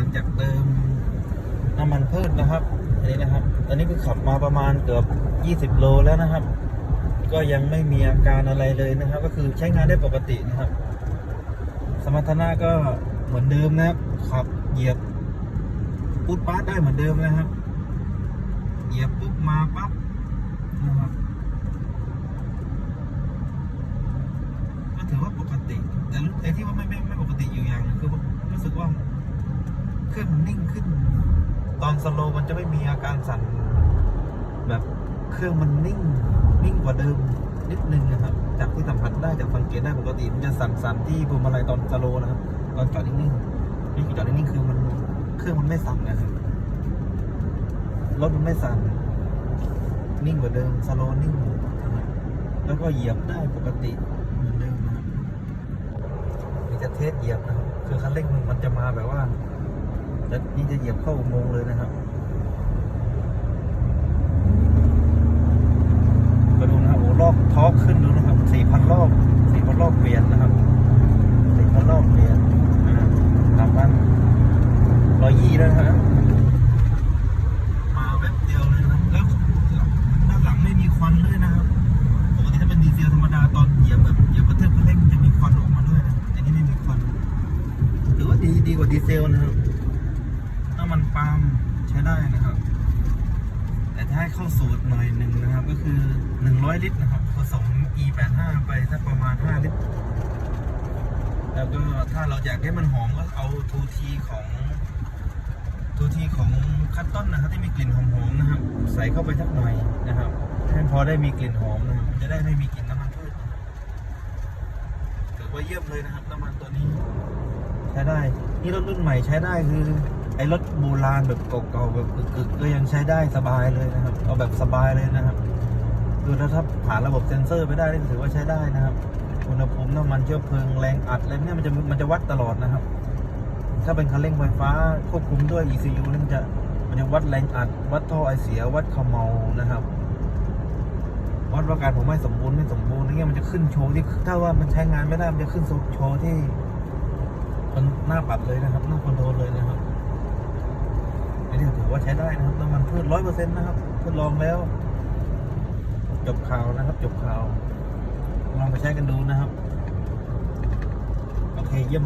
ลังจากเติมน้ำมันพืชนะครับ อันนี้นะครับตอนนี้ก็ขับมาประมาณเกือบ 20 โลแล้วนะครับ ก็ยังไม่มีอาการอะไรเลยนะครับ ก็คือใช้งานได้ปกตินะครับ สมรรถนะก็เหมือนเดิมนะครับ ขับเหยียบปุ๊ดป๊าดได้เหมือนเดิมนะครับ เหยียบปุ๊บมาปั๊บนะครับก็ถือว่าปกติ แต่รู้ที่ว่าไม่ไม่ไม่ปกติอยู่อย่างหนึงคือว่ารู้สึกว่า เครื่องมันนิ่งขึ้น ตอนสโลว์มันจะไม่มีอาการสั่นแบบเครื่องมันนิ่ง นิ่งกว่าเดิมนิดนึงนะครับ จากที่สัมผัสได้จากสังเกตได้ปกติมันจะสั่นๆที่พวงมาลัยตอนสโลว์นะครับ ตอนจอดนิ่งๆนี่คือจอดนิ่งๆคือมันเครื่องมันไม่สั่นนะครับรถมันไม่สั่นนิ่งกว่าเดิมสโลว์นิ่งแล้วก็เหยียบได้ปกติเหมือนเดิมนะครับนี่จะเทสเหยียบนะครับ คือคันเร่งมันจะมาแบบว่า แล้วนี่จะเหยียบเข้าอุโมงค์เลยนะครับมาดูนะครับโอ้รอบท็อปขึ้นดูนะครับ4,000รอบ4,000รอบเปลี่ยนนะครับ4,000รอบเปลี่ยนนะครับสามพันร้อยยี่แล้วนะครับมาแป๊บเดียวเลยนะครับแล้วด้านหลังไม่มีควันเลยนะครับปกติถ้าเป็นดีเซลธรรมดาตอนเหยียบแบบเหยียบกระเทือกคันเร่งมันจะมีควันออกมาด้วยนะอันนี้ไม่มีควันถือว่าดีดีกว่าดีเซลนะครับำมันปาล์มใช้ได้นะครับ แต่ถ้าให้เข้าสูตรหน่อยหนึ่งนะครับ ก็คือ 100 ลิตรนะครับผสม E85 ไปสักประมาณ 5 ลิตร แล้วก็ถ้าเราอยากให้มันหอมก็เอา 2T ของ 2T ของคัตตอนนะครับที่มีกลิ่นหอมๆนะครับ ใส่เข้าไปสักหน่อยนะครับให้พอได้มีกลิ่นหอมนะครับมันจะได้ไม่มีกลิ่นน้ำมันพืชถือว่าเยี่ยมเลยนะครับน้ำมันตัวนี้ ใช้ได้ นี่รถรุ่นใหม่ใช้ได้คือ อ้รถโบราณแบบเก่าๆแบบกึกๆก็ยังใช้ได้สบายเลยนะครับ เอาแบบสบายเลยนะครับคือถ้าถ้าผ่านระบบเซ็นเซอร์ไปได้นี่ถือว่าใช้ได้นะครับอุณหภูมิน้ำมันเชื้อเพลิงแรงอัดอะไรเนี่ยมันจะมันจะวัดตลอดนะครับ ถ้าเป็นคันเร่งไฟฟ้าควบคุมด้วย ECU นี่มันจะมันจะวัดแรงอัด วัดท่อไอเสียวัดขมเมานะครับวัดว่าการผมไม่สมบูรณ์ไม่สมบูรณ์อะไรเงี้ยมันจะขึ้นโชว์ที่ถ้าว่ามันใช้งานไม่ได้มันจะขึ้นโชว์ที่มันหน้าปรับเลยนะครับหน้าคอนโทรลเลยนะครับ ว่าใช้ได้นะครับน้ำมันพืชร้อยเปอร์เซ็นต์นะครับทดลองแล้ว จบข่าวนะครับ จบข่าว ลองไปใช้กันดูนะครับ โอเคเยี่ยม